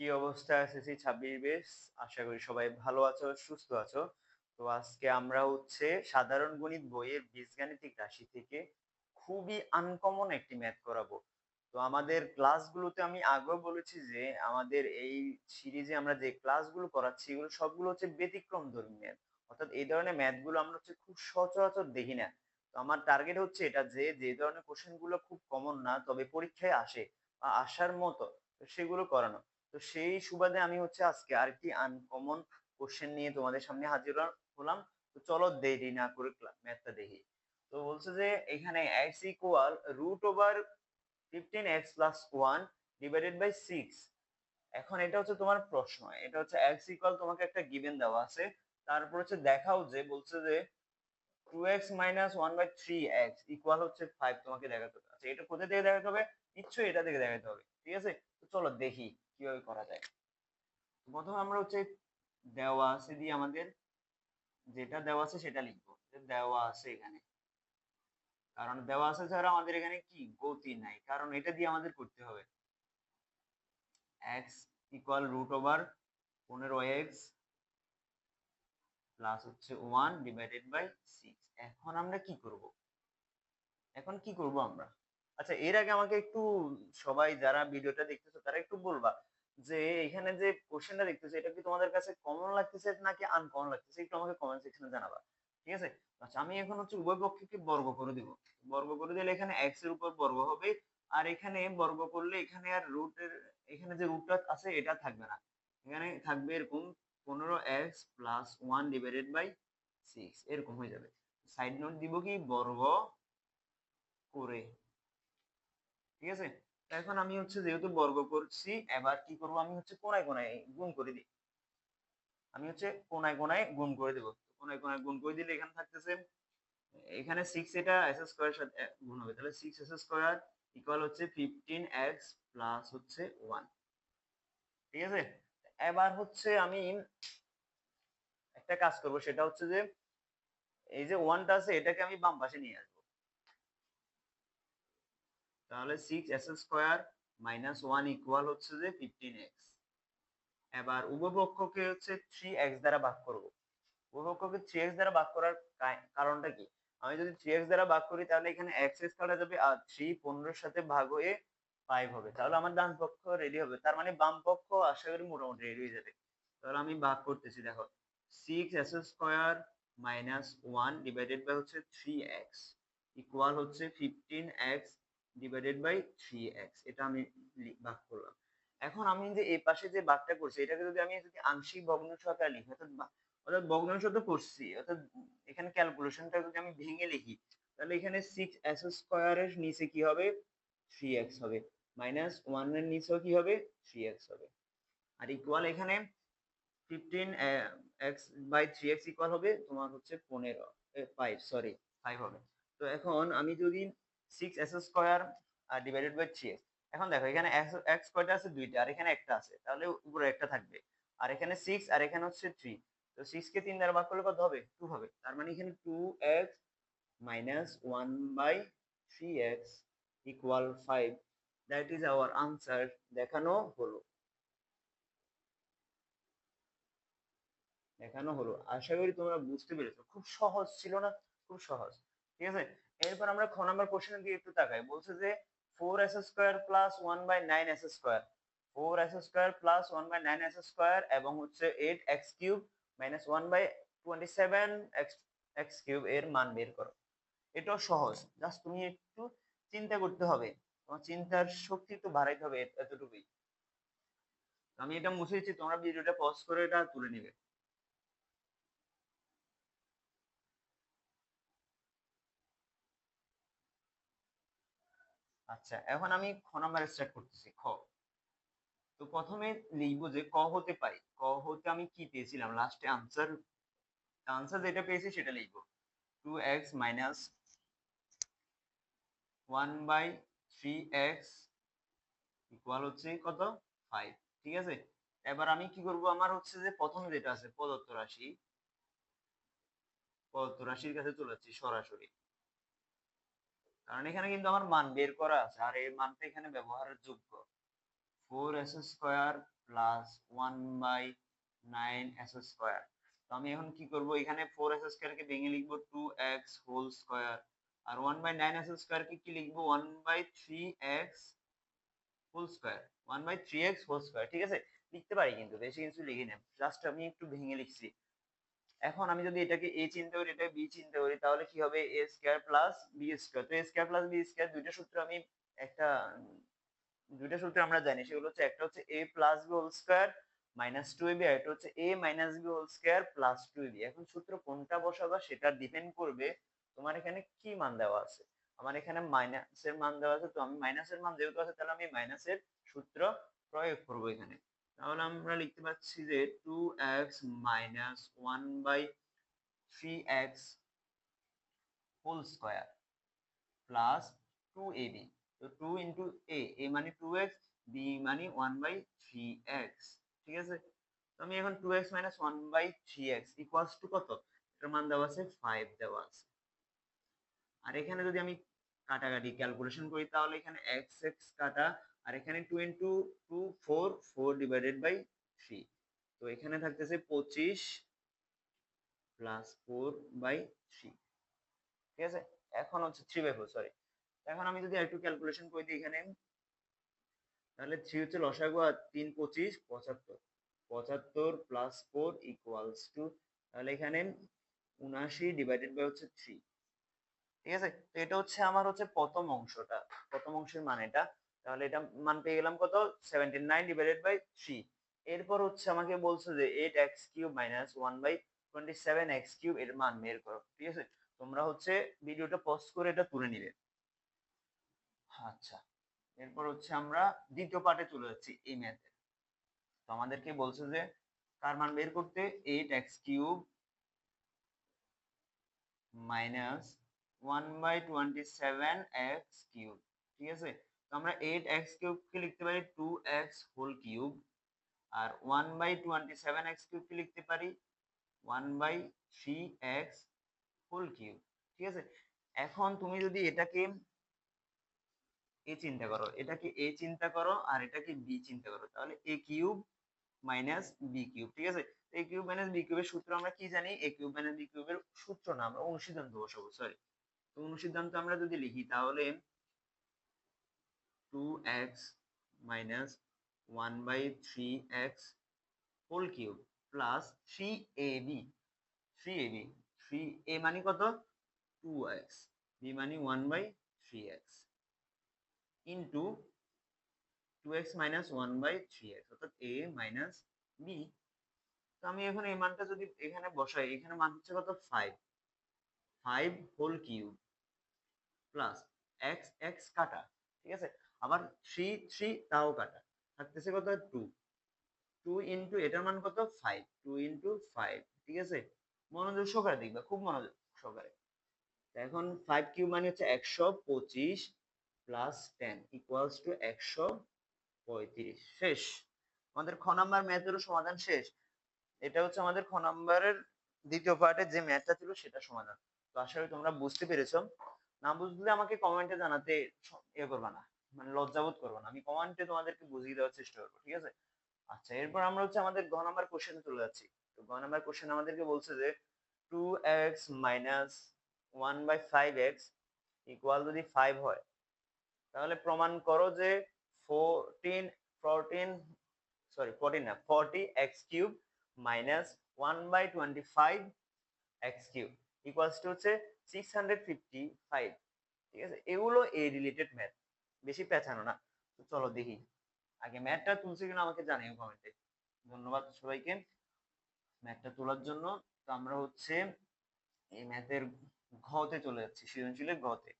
কি অবস্থা এসএসসি ছাব্বিশ বেস? আশা করি সবাই ভালো আছো, সুস্থ আছো। তো আজকে আমরা হচ্ছে সাধারণ গণিত বইয়ের বীজগাণিতিক রাশি থেকে খুবই আনকমন একটি ম্যাথ করাবো। তো আমাদের ক্লাসগুলোতে আমি আগেও বলেছি যে আমাদের এই সিরিজে আমরা যে ক্লাসগুলো করাচ্ছি, এগুলো সবগুলো হচ্ছে ব্যতিক্রম ধর্মী ম্যাথ অর্থাৎ এই ধরনের ম্যাথগুলো আমরা হচ্ছে খুব সচরাচর দেখি না। তো আমার টার্গেট হচ্ছে এটা যে যে ধরনের কোশ্চেনগুলো খুব কমন না, তবে পরীক্ষায় আসে বা আসার মতো সেগুলো করানো। তো সেই সুবাদে আমি হচ্ছে আজকে আরেকটি আনকমন কোশ্চেন নিয়ে তোমাদের সামনে হাজির হলাম। তো চলো দেরি না করে ম্যাথটা দেখি। তো বলছে যে, এখানে x equal root over fifteen x plus one divided by six এখন এটা হচ্ছে তোমার প্রশ্ন। এটা হচ্ছে x ইকুয়াল তোমাকে একটা গিভেন দেওয়া আছে। তারপর হচ্ছে দেখাও যে, বলছে যে two x minus one by three x equal হচ্ছে ফাইভ তোমাকে দেখাতে হবে। আচ্ছা এটা কোথা থেকে দেখাতে হবে? নিশ্চয়ই এটা থেকে দেখাতে হবে। ঠিক আছে? তো চলো দেখি। কীভাবে করা যায়? প্রথমে আমরা হচ্ছে দেওয়া আছে দিয়ে আমাদের যেটা দেওয়া আছে সেটা লিখব। দেওয়া আছে এখানে। কারণ দেওয়া আছে ছাড়া আমাদের এখানে কি? গতি নাই। কারণ এটা দিয়ে আমাদের করতে হবে। x ইকুয়াল রুট ওভার পনেরো এক্স প্লাস হচ্ছে ওয়ান ডিভাইডেড বাই সিক্স এখন আমরা কি করব? এখন কি করব আমরা? আচ্ছা এর আগে আমাকে একটু সবাই যারা ভিডিওটা দেখতেছো তারা একটু বলবা যে, এখানে যে কোশ্চেনটা দেখতেছো, এটা কি তোমাদের কাছে কমন লাগতেছে নাকি আনকমন লাগতেছে? একটু আমাকে কমেন্ট সেকশনে জানাবা। ঠিক আছে? আচ্ছা আমি এখন হচ্ছে উভয় পক্ষকে বর্গ করে দিব। বর্গ করে দিলে এখানে x এর উপর বর্গ হবে আর এখানে বর্গ করলে এখানে আর রুটের এখানে যে রুটটা আছে এটা থাকবে না। এখানে থাকবে এরকম পনেরো x plus one divided by six এরকম হয়ে যাবে। সাইড নোট দিব কি? বর্গ করে ঠিক আছে? এখন আমি হচ্ছে যেহেতু বর্গ করছি, এবার কি করব? আমি হচ্ছে কোনায় কোনায় গুণ করে দিই। আমি হচ্ছে কোনায় কোনায় গুণ করে দেব। কোনায় কোনায় গুণ করে দিলে এখানে থাকতেছে, এখানে সিক্স এটা এস স্কোয়ার সাথে গুণ হবে। তাহলে সিক্স এস স্কোয়ার ইকুয়াল হচ্ছে ফিফটিন এক্স প্লাস হচ্ছে ওয়ান ঠিক আছে? এবার হচ্ছে আমি একটা কাজ করব, সেটা হচ্ছে যে, এই যে ওয়ানটা আছে, এটাকে আমি বাম পাশে নিয়ে আসব। তাহলে six s square minus one equal হচ্ছে যে ফিফটিন এক্স এবার উভপক্ষকে হচ্ছে থ্রি এক্স দ্বারা ভাগ করব। থ্রি এক্স দ্বারা ভাগ করার কারণটা কি? আমি যদি থ্রি এক্স দ্বারা ভাগ করি, তাহলে এখানে এক্স এক্স কাটা যাবে আর থ্রি পনেরোর সাথে ভাগ হয়ে ফাইভ হবে। তাহলে আমার ডান পক্ষ রেডি হবে। তার মানে বাম পক্ষ আশা করি মোটামুটি রেডি হয়ে যাবে। তাহলে আমি ভাগ করতেছি, দেখো। Six s square minus one divided by হচ্ছে থ্রি এক্স ইকুয়াল হচ্ছে fifteen x divided by three x এটা আমি ভাগ করলাম। এখন আমি যে এই পাশে যে ভাগটা করছি, এটাকে যদি আমি যদি আংশিক ভগ্নাংশ আকারে লিখি, অর্থাৎ অর্থাৎ ভগ্নাংশ তো করছি, অর্থাৎ এখানে ক্যালকুলেশনটা যদি আমি ভেঙে লিখি, তাহলে এখানে সিক্স এস স্কোয়ারের নিচে কি হবে? থ্রি এক্স হবে। মাইনাস ওয়ানের নিচেও কি হবে? থ্রি এক্স হবে। আর ইকুয়াল এখানে fifteen x by three x equal হবে, তোমার হচ্ছে পনেরো ফাইভ সরি ফাইভ হবে। তো এখন আমি যদি six s square divided by এখন দেখো, এখানে কয়টা আছে দুইটা, আর এখানে একটা আছে। তাহলে উপরে একটা থাকবে। আর এখানে আর এখানে হচ্ছে তো কে দ্বারা ভাগ করলে কত হবে? হবে। তার মানে এখানে two x minus one by three x equal five that is our answer দেখানো হলো। দেখানো হলো। আশা করি তোমরা বুঝতে পেরেছ। খুব সহজ ছিল না? খুব সহজ। ঠিক আছে? এরপর আমরা খ নাম্বার কোশ্চেন দিয়ে একটু তাকাই। বলছে যে four s square plus one by nine s square four s square plus one by nine s square এবং হচ্ছে eight x cube minus one by twenty seven x x cube এর মান বের করো। এটাও সহজ। জাস্ট তুমি একটু চিন্তা করতে হবে। তোমার চিন্তার শক্তি একটু বাড়াইতে হবে এতটুকুই। আমি এটা মুছে দিচ্ছি। তোমরা ভিডিওটা পজ করে এটা তুলে নিবে। আচ্ছা এখন আমি খ নাম্বার স্টার্ট করতেছি, খ। তো প্রথমে লিখব যে ক হতে পারি, ক হতে আমি কি পেয়েছিলাম? লাস্টে আনসার আনসার যেটা পেয়েছি সেটা লিখব। Two x minus one by three equal হচ্ছে কত? ফাইভ ঠিক আছে? এবার আমি কি করব? আমার হচ্ছে যে প্রথম যেটা আছে, প্রদত্ত রাশি, প্রদত্ত রাশির কাছে চলে যাচ্ছি সরাসরি। কারণ এখানে কিন্তু আমার মান বের করা আছে। আর এই মানটা এখানে ব্যবহারের যোগ্য। Four s square plus one by nine s square তো আমি এখন কি করব? এখানে ফোর এস স্কোয়ারকে ভেঙে লিখব টু এক্স হোল স্কোয়ার আর ওয়ান বাই নাইন এস কি লিখব? One by three x whole square one by three x whole square ঠিক আছে? লিখতে পারি কিন্তু, বেশি কিছু লিখি না। জাস্ট আমি একটু ভেঙে লিখছি। এখন আমি যদি এটাকে এ চিন্তা করি এটা বি চিন্তা করি তাহলে কি হবে? A square plus b square তো a square plus b square দুইটা সূত্র আমি একটা, দুইটা সূত্র আমরা জানি, সেগুলো হচ্ছে, একটা হচ্ছে a plus b whole square minus two ab আর একটা হচ্ছে a minus b whole square plus two ab এখন সূত্র কোনটা বসাবা সেটা ডিপেন্ড করবে তোমার এখানে কি মান দেওয়া আছে। আমার এখানে মাইনাসের মান দেওয়া আছে, তো আমি মাইনাসের মান যেহেতু আছে, তাহলে আমি মাইনাসের সূত্র প্রয়োগ করব এখানে। তাহলে আমরা লিখতে পাচ্ছি যে two x minus one by three x whole square plus two a b তো টু ইন্টু এ এ মানে টু এক্স বি মানে ওয়ান বাই থ্রি এক্স ঠিক আছে? তো আমি এখন two x minus one by three x equals two কত? এটার মান দেওয়া আছে ফাইভ দেওয়া আছে। আর এখানে যদি আমি কাটাকাটি ক্যালকুলেশন করি, তাহলে এখানে এক্স এক্স কাটা আর এখানে two into two four four divided by three তো এখানে থাকতেছে পঁচিশ প্লাস ফোর বাই থ্রি ঠিক আছে? এখন হচ্ছে থ্রি বাই ফোর সরি এখন আমি যদি একটু ক্যালকুলেশন করে দিই এখানে, তাহলে থ্রি হচ্ছে লসাগু আর তিন পঁচিশ, পঁচাত্তর। পঁচাত্তর প্লাস ফোর ইকুয়ালস টু তাহলে এখানে উনাশি ডিভাইডেড বাই হচ্ছে থ্রি ঠিক আছে? তো এটা হচ্ছে আমার হচ্ছে প্রথম অংশটা, প্রথম অংশের মান এটা তাহলে এটা মান পেয়ে গেলাম কত? Seventy nine divided by three এরপর হচ্ছে আমাকে বলছে যে eight x cube minus one by twenty seven x cube এর মান বের করো, ঠিক আছে? তোমরা হচ্ছে ভিডিওটা পজ করে এটা তুলে নিবে। আচ্ছা এরপর হচ্ছে আমরা দ্বিতীয় পার্টে চলে যাচ্ছি এই ম্যাথে তো আমাদেরকে বলছে যে কার মান বের করতে? Eight x cube minus one by twenty seven x cube ঠিক আছে? আমরা এইট এক্স কিউবকে লিখতে পারি two x whole cube R one by twenty seven x কিউবকে লিখতে পারি one by three x whole cube ঠিক আছে? এখন তুমি যদি এটাকে এ চিন্তা করো, এটাকে এ চিন্তা করো আর এটাকে বি চিন্তা করো, তাহলে a cube minus b cube ঠিক আছে? এ কিউব মাইনাস বি কিউবের সূত্র আমরা কি জানি? এ কিউব মাইনাস বি কিউবের সূত্র না, আমরা অনুসিদ্ধান্ত বসাবো সরি তো অনুসিদ্ধান্ত আমরা যদি লিখি তাহলে two x minus one by three x whole cube plus three a b three a b a মানে কত? টু এক্স মানে one by three x into two x minus one by three x অর্থাৎ a minus B তো আমি এখন এই মানটা যদি এখানে বসাই, এখানে মান হচ্ছে কত? Five five whole cube plus x x কাটা, ঠিক আছে? আবার থ্রি থ্রি তাও কাটা। থাকতেছে কত? টু টু ইন্টু এটার মান কত? ফাইভ টু ইন্টু ফাইভ ঠিক আছে? মনোযোগ সহকারে দেখবে, খুব মনোযোগ সহকারে। এখন ফাইভ কিউব মানে হচ্ছে একশো পঁচিশ প্লাস টেন ইকুয়ালস টু একশো পঁয়ত্রিশ। শেষ। আমাদের খ নাম্বার ম্যাথেরও সমাধান শেষ। এটা হচ্ছে আমাদের খ নাম্বারের দ্বিতীয় পার্টের যে ম্যাথটা ছিল, সেটা সমাধান। তো আশা করি তোমরা বুঝতে পেরেছ। না বুঝলে আমাকে কমেন্টে জানাতে ইয়ে করবা না। মানে লজ্জাবোধ করব না। আমি কমেন্টে তোমাদেরকে বুঝিয়ে দেওয়ার চেষ্টা করব ঠিক আছে? আচ্ছা এরপর আমরা হচ্ছে আমাদের গ নাম্বার কোশ্চেনে চলে যাচ্ছি। তো গ নাম্বার কোশ্চেন আমাদেরকে বলছে যে two x minus one by five x equal যদি ফাইভ হয় তাহলে প্রমাণ করো যে ফোরটিন ফোরটিন সরি ফোরটিন না forty x cube minus one by twenty five x cube equals two হচ্ছে সিক্স হান্ড্রেড ফিফটি ফাইভ ঠিক আছে? এগুলো এ রিলেটেড ম্যাথ বেশি পেঁচানো না। তো চলো দেখি। আগে ম্যাথটা তুলছে কিনা আমাকে জানিও কমেন্টে ধন্যবাদ সবাইকে। ম্যাথটা তোলার জন্য। তো আমরা হচ্ছে এই ম্যাথের ঘতে চলে যাচ্ছি, সৃজনশীলের ঘতে।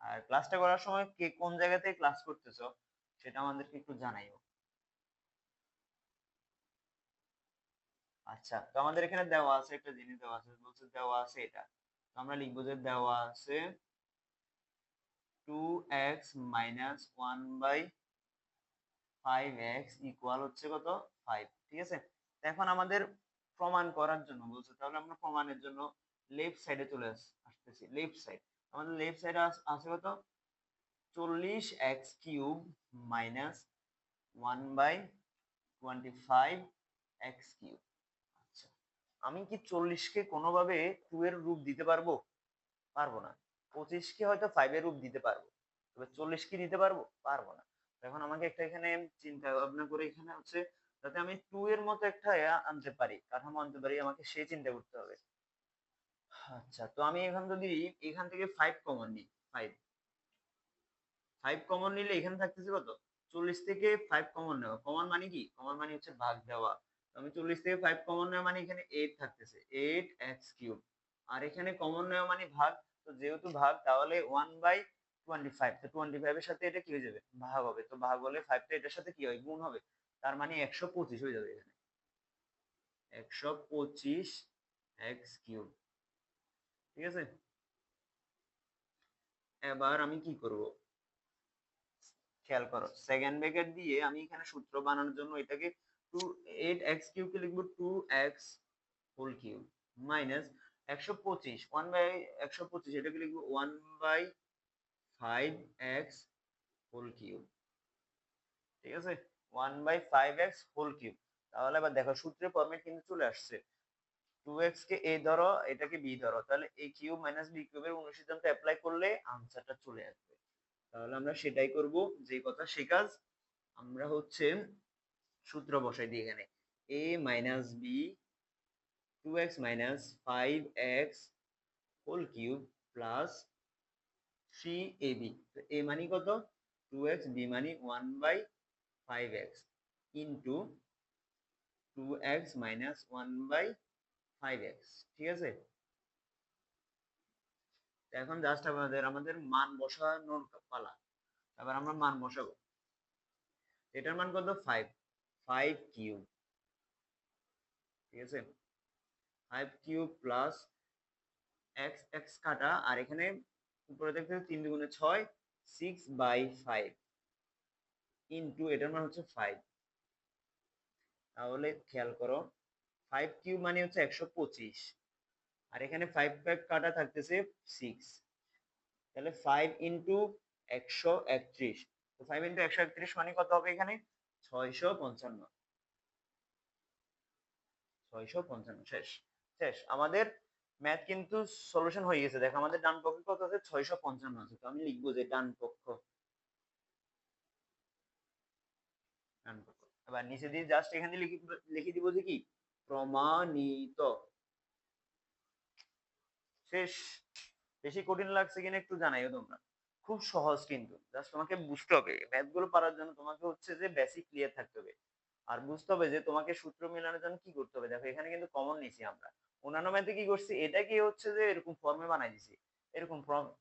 আর ক্লাসটা করার সময় কে কোন জায়গা থেকে ক্লাস করতেছো, সেটা আমাদেরকে একটু জানাইও। আচ্ছা তো আমাদের এখানে দেওয়া আছে একটা জিনিস দেওয়া আছে, বলছে দেওয়া আছে এটা। তো আমরা লিখব যে দেওয়া আছে two x minus one by five হচ্ছে কত? ফাইভ ঠিক আছে? এখন আমাদের প্রমাণ করার জন্য বলছে, তাহলে আমরা প্রমাণের জন্য লেফট সাইডে চলে আসতেছি লেফট সাইড আমাদের লেফট সাইডে আছে কত? চল্লিশ x cube minus one by twenty five x cube আচ্ছা আমি কি চল্লিশকে কোনোভাবে টু এর রূপ দিতে পারব? পারব না। পঁচিশকে হয়তো ফাইভ এর রূপ দিতে পারব। তবে চল্লিশ কি দিতে পারব? পারব না। এখন আমাকে একটা এখানে চিন্তা ভাবনা করে এখানে হচ্ছে যাতে আমি টু এর মতো একটা আনতে পারি, কাঠামো আনতে পারি, আমাকে সেই চিন্তা করতে হবে। আচ্ছা তো আমি এখান যদি এখান থেকে ফাইভ কমন নিই ফাইভ ফাইভ কমন নিলে এখানে থাকতেছে কত? চল্লিশ থেকে ফাইভ কমন নেওয়া। কমন মানে কি? কমন মানে হচ্ছে ভাগ দেওয়া। আমি চল্লিশ থেকে ফাইভ কমন নেওয়া মানে এখানে এইট থাকতেছে। এইট এক্স কিউব আর এখানে কমন নেওয়া মানে ভাগ যেহেতু ভাগ, তাহলে one by twenty five twenty five এর সাথে এটা কি হয়ে যাবে? ভাগ হবে। তো ভাগ হলে ফাইভটা এটার সাথে কি হয়? গুণ হবে। তার মানে একশো পঁচিশ হয়ে যাবে এখানে। একশো পঁচিশ এক্স কিউব ঠিক আছে? এবার আমি কি করব? খেয়াল করো সেকেন্ড ব্র্যাকেট দিয়ে আমি এখানে সূত্র বানানোর জন্য এটাকে টু এইট এক্স কিউবকে লিখব two x whole cube minus একশো পঁচিশ ওয়ান বাই একশো পঁচিশ, এটাকে লিখব one by five x whole cube ঠিক আছে? One by five x whole cube তাহলে এবার দেখো সূত্রের ফর্মেট কিন্তু চলে আসছে। টু এক্স কে এ ধরো, এটাকে বি ধরো, তাহলে এ কিউব মাইনাস বি কিউবের অনুসিদ্ধান্ত অ্যাপ্লাই করলে আনসারটা চলে আসবে। তাহলে আমরা সেটাই করব যে কথা সে কাজ। আমরা হচ্ছে সূত্র বসাই দিই এখানে। A minus b two x minus five x whole cube plus three a b তো এ মানি কত? Two x b money one by five x into two x minus one by five x ঠিক আছে? এখন just আমাদের আমাদের মান বসানোর পালা। এবার আমরা মান বসাবো। এটার মান কত? ফাইভ ফাইভ কিউব ঠিক আছে? Five cube plus x x কাটা, আর এখানে উপরে দেখতে তিন দুগুণে ছয়, সিক্স বাই ফাইভ ইন্টু এটার মান হচ্ছে ফাইভ। তাহলে খেয়াল করো, ফাইভ কিউব মানে হচ্ছে একশো পঁচিশ, আর এখানে ফাইভ ফাইভ কাটা থাকতেছে সিক্স। তাহলে ফাইভ ইন্টু একশো একত্রিশ, তো ফাইভ ইন্টু একশো একত্রিশ মানে কত হবে এখানে? ছয়শো পঞ্চান্ন। ছয়শো পঞ্চান্ন, শেষ। শেষ। আমাদের ম্যাথ কিন্তু সলিউশন হয়ে গেছে। দেখো, আমাদের ডান পক্ষে কত আছে? ছয়শো পঞ্চান্ন আছে। তো আমি লিখব যে ডান পক্ষ। ডান পক্ষ। এবার নিচে দিয়ে জাস্ট এখানে লিখে লিখে দিব যে কি? প্রমাণিত। শেষ। বেশি কঠিন লাগছে কিনা একটু জানাইও তোমরা। খুব সহজ কিন্তু। জাস্ট তোমাকে বুঝতে হবে। ম্যাথগুলো পারার জন্য তোমাকে হচ্ছে যে বেসিক ক্লিয়ার থাকতে হবে। আর বুঝতে হবে যে তোমাকে সূত্র মেলানোর জন্য কি করতে হবে। দেখো, এখানে কিন্তু কমন নিছি আমরা। অন্যান্য ম্যাথে কি করছি? এটা কি হচ্ছে যে এরকম ফর্মে বানাই দিছি। এরকম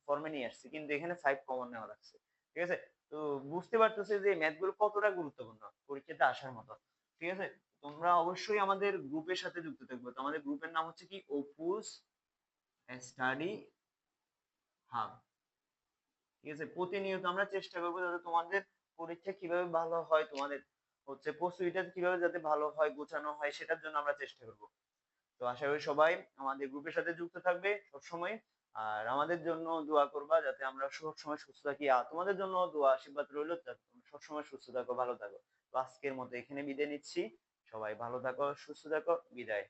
ফর্মে নিয়ে আসছি। কিন্তু এখানে ফাইভ কমন নেওয়া লাগছে। ঠিক আছে? তো বুঝতে পারতেছে যে ম্যাথগুলো কতটা গুরুত্বপূর্ণ? পরীক্ষাতে আসার মতো। ঠিক আছে? তোমরা অবশ্যই আমাদের গ্রুপের সাথে যুক্ত থাকবে। তো আমাদের গ্রুপের নাম হচ্ছে কি? ওপুস স্টাডি হাব ঠিক আছে? প্রতিনিয়ত আমরা চেষ্টা করব যাতে তোমাদের পরীক্ষা কীভাবে ভালো হয়, তোমাদের হচ্ছে প্রস্তুতিটা কীভাবে যাতে ভালো হয়, গোছানো হয়, সেটার জন্য আমরা চেষ্টা করব। তো আশা করি সবাই আমাদের গ্রুপের সাথে যুক্ত থাকবে সবসময়। আর আমাদের জন্য দোয়া করবা যাতে আমরা সবসময় সুস্থ থাকি। আর তোমাদের জন্য দোয়া, আশীর্বাদ রইল যাতে তোমরা সবসময় সুস্থ থাকো, ভালো থাকো। আজকের মতো এখানে বিদায় নিচ্ছি। সবাই ভালো থাকো, সুস্থ থাকো। বিদায়।